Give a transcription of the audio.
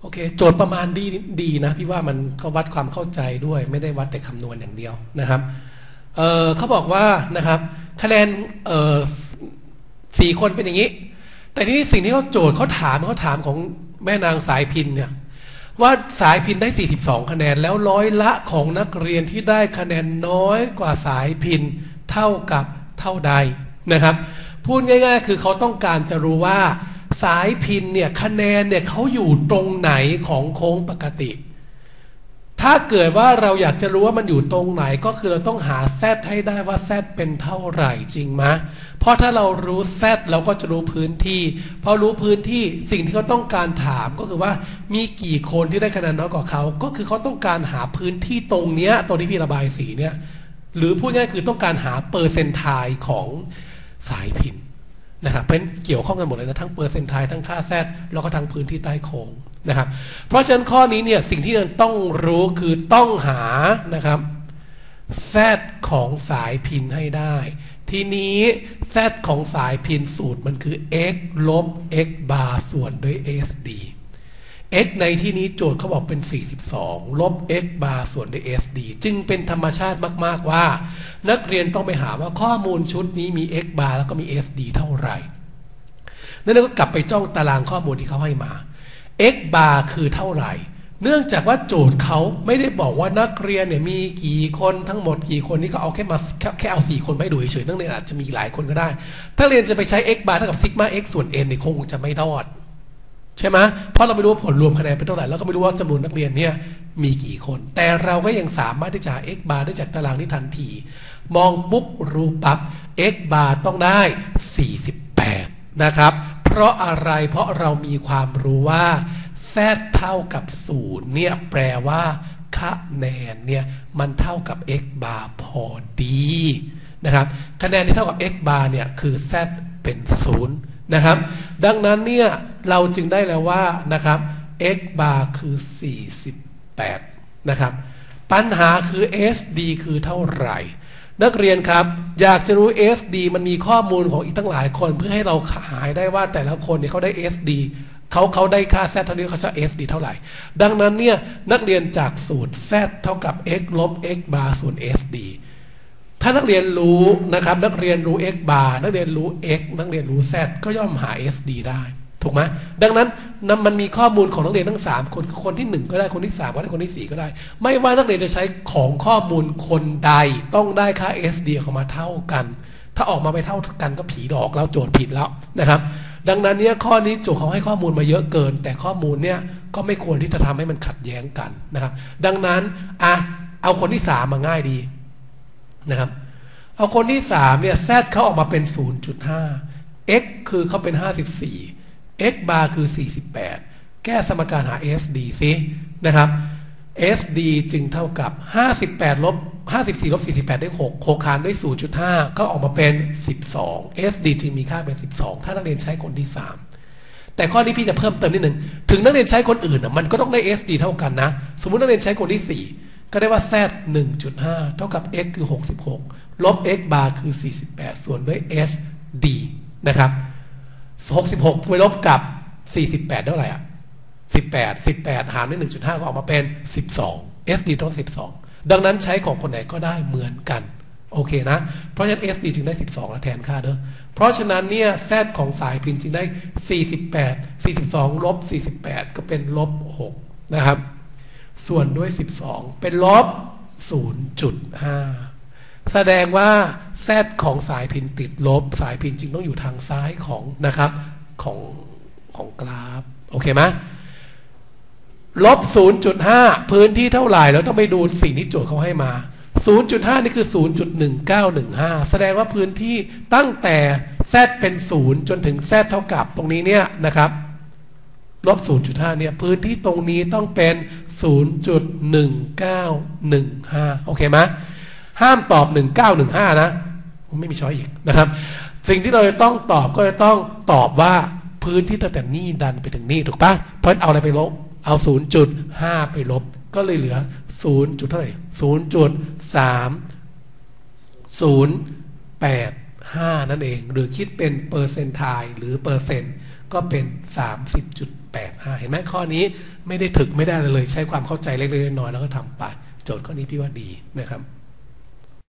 โอเค โจทย์ประมาณดีดีนะพี่ว่ามันก็วัดความเข้าใจด้วย ไม่ได้วัดแต่คำนวณอย่างเดียวนะครับเเขาบอกว่านะครับ คะแนนสี่คนเป็นอย่างนี้ แต่ทีนี้สิ่งที่เขาโจทย์เขาถามเขาถามของแม่นางสายพินเนี่ยว่าสายพินได้ 42 คะแนนแล้วร้อยละของนักเรียนที่ได้คะแนนน้อยกว่าสายพินเท่ากับเท่าใดนะครับ พูดง่าย ๆ คือเขาต้องการจะรู้ว่า สายพินเนี่ยคะแนนเนี่ยเขาอยู่ตรงไหนของโค้งปกติ ถ้าเกิดว่าเราอยากจะรู้ว่ามันอยู่ตรงไหนก็คือเราต้องหาแซดให้ได้ว่าแซดเป็นเท่าไหร่จริงไหมเพราะถ้าเรารู้แซดเราก็จะรู้พื้นที่พอรู้พื้นที่สิ่งที่เขาต้องการถามก็คือว่ามีกี่คนที่ได้คะแนนน้อยกว่าเขา ก็คือเขาต้องการหาพื้นที่ตรงเนี้ยตรงที่พี่ระบายสีเนี่ยหรือพูดง่ายคือต้องการหาเปอร์เซนต์ไทของสายพิน นะครับเป็นเกี่ยวข้องกันหมดเลยนะทั้งเปอร์เซนต์ไททั้งค่าแซดแล้วก็ทั้งพื้นที่ใต้โค้งนะครับเพราะฉะนั้นข้อนี้เนี่ยสิ่งที่เราต้องรู้คือต้องหานะครับแซดของสายพินให้ได้ ทีนี้แซดของสายพินสูตรมันคือ x ลบ x บาร์ส่วนด้วย sd x ในที่นี้โจทย์เขาบอกเป็น 42 ลบ x บาร์ส่วนด้วย sd จึงเป็นธรรมชาติมากๆว่า นักเรียนต้องไปหาว่าข้อมูลชุดนี้มี x บาร์แล้วก็มี sd เท่าไหร่นั่นเราก็กลับไปจ้องตารางข้อมูลที่เขาให้มา x บาร์คือเท่าไหร่ เนื่องจากว่าโจทย์เขาไม่ได้บอกว่านักเรียนเนี่ยมีกี่คนทั้งหมดกี่คนนี่เขาเอาแค่มาแค่เอาสี่คนไม่ดูเฉยๆนักเรียนอาจจะมีหลายคนก็ได้ ถ้าเรียนจะไปใช้ x บาร์เท่ากับซิกมา x ส่วน n เนี่ยคงจะไม่รอด ใช่ไหมเพราะเราไม่รู้ว่าผลรวมคะแนนเป็นเท่าไหร่ แล้วก็ไม่รู้ว่าจำนวนนักเรียนเนี่ยมีกี่คน แต่เราก็ยังสามารถที่จะ x bar ได้จากตารางนี้ทันที มองปุ๊บรู้ปั๊บ x bar ต้องได้ 48 นะครับ เพราะอะไร เพราะเรามีความรู้ว่า z เท่ากับ 0 เนี่ยแปลว่าคะแนนเนี่ยมันเท่ากับ x bar พอดีนะครับคะแนนที่เท่ากับ x bar เนี่ยคือ z เป็น 0 นะครับ ดังนั้นเนี่ย เราจึงได้แล้วว่านะครับ x bar คือ 48 นะครับ ปัญหาคือ sd คือเท่าไหร่ นักเรียนครับ อยากจะรู้ sd มันมีข้อมูลของอีกตั้งหลายคนเพื่อให้เราขายได้ว่าแต่ละคนเนี่ยเขาได้ sd เขาเขาได้ค่า z เท่านี้เขาจะ sd เท่าไหร่ ดังนั้นเนี่ยนักเรียนจากสูตร z เท่ากับ x ลบ x bar ส่วน sd ถ้านักเรียนรู้นะครับ นักเรียนรู้ x bar นักเรียนรู้ x นักเรียนรู้ z ก็ย่อมหา sd ได้ ถูกไหมดังนั้นนมันมีข้อมูลของนักเรียนทั้ง3คนคนที่1ก็ได้คนที่3ก็ได้คนที่4ก็ได้ ไม่ว่านักเรียนจะใช้ของข้อมูลคนใดต้องได้ค่า sd ออกมาเท่ากัน ถ้าออกมาไม่เท่ากันก็ผีหลอกแล้วโจทย์ผิดแล้วนะครับ ดังนั้นเนี่ยข้อนี้โจทย์เขาให้ข้อมูลมาเยอะเกิน แต่ข้อมูลเนี่ยก็ไม่ควรที่จะทำให้มันขัดแย้งกันนะครับ ดังนั้นอะเอาคนที่3มมาง่ายดีนะครับ เอาคนที่สามเนี่ย z เขาออกมาเป็น 0.5 x คือเขาเป็น 54 x bar คือ 48 แก้สมการหา sd ซินะครับ sd จึงเท่ากับ 58ลบ54ลบ48 ได้6 6หารด้วย 0.5 ก็ออกมาเป็น 12 sd จึงมีค่าเป็น 12 ถ้านักเรียนใช้คนที่ 3 แต่ข้อนี้พี่จะเพิ่มเติมนิดหนึ่ง ถึงนักเรียนใช้คนอื่นมันก็ต้องได้ sd เท่ากันนะ สมมุตินักเรียนใช้คนที่ 4 ก็ได้ว่า z 1.5 เท่ากับ x คือ 66 ลบ x bar คือ 48 ส่วนด้วย s d นะครับ หกสิบหกไปลบกับสี่สิบแปดเท่าไหร่อะสิบแปดสิบแปดหารด้วยหนึ่งจุดห้าก็ออกมาเป็นสิบสอง S D ต้องสิบสองดังนั้นใช้ของคนไหนก็ได้เหมือนกัน โอเคนะ เพราะฉะนั้น S D จึงได้สิบสองแล้วแทนค่าเด้อเพราะฉะนั้นเนี่ยแซดของสายพินจึงได้สี่สิบแปดสี่สิบสองลบสี่สิบแปดก็เป็นลบหกนะครับ ส่วนด้วยสิบสองเป็นลบศูนย์จุดห้าแสดงว่า แซดของสายพินติดลบ สายพินจริงต้องอยู่ทางซ้ายของนะครับของของกราฟ โอเคไหมลบ 0.5 พื้นที่เท่าไหร่แล้วต้องไปดูสิ่งที่โจทย์เขาให้มา 0.5 นี่คือ 0.1915 แสดงว่าพื้นที่ตั้งแต่แซดเป็น 0 จนถึงแซดเท่ากับตรงนี้เนี่ยนะครับลบ 0.5 เนี่ย พื้นที่ตรงนี้ต้องเป็น 0.1915 โอเคไหมห้ามตอบหนึ่งเก้าหนึ่งห้านะ ไม่มีช้อยอีกนะครับ สิ่งที่เราจะต้องตอบก็จะต้องตอบว่าพื้นที่ตั้งแต่นี่ดันไปถึงนี่ถูกปะเพราะเอาอะไรไปลบ เอาศูนย์จุดห้าไปลบ ก็เลยเหลือศูนย์จุดเท่าไหร่ศูนย์จุดสามศูนย์แปดห้านั่นเอง หรือคิดเป็นเปอร์เซนต์ไทหรือเปอร์เซ็นต์ก็เป็นสามสิบจุดแปดห้าเห็นไหมข้อนี้ไม่ได้ถึกไม่ได้เลย ใช้ความเข้าใจเล็กๆน้อยๆแล้วก็ทำไป โจทย์ข้อนี้พี่ว่าดีนะครับ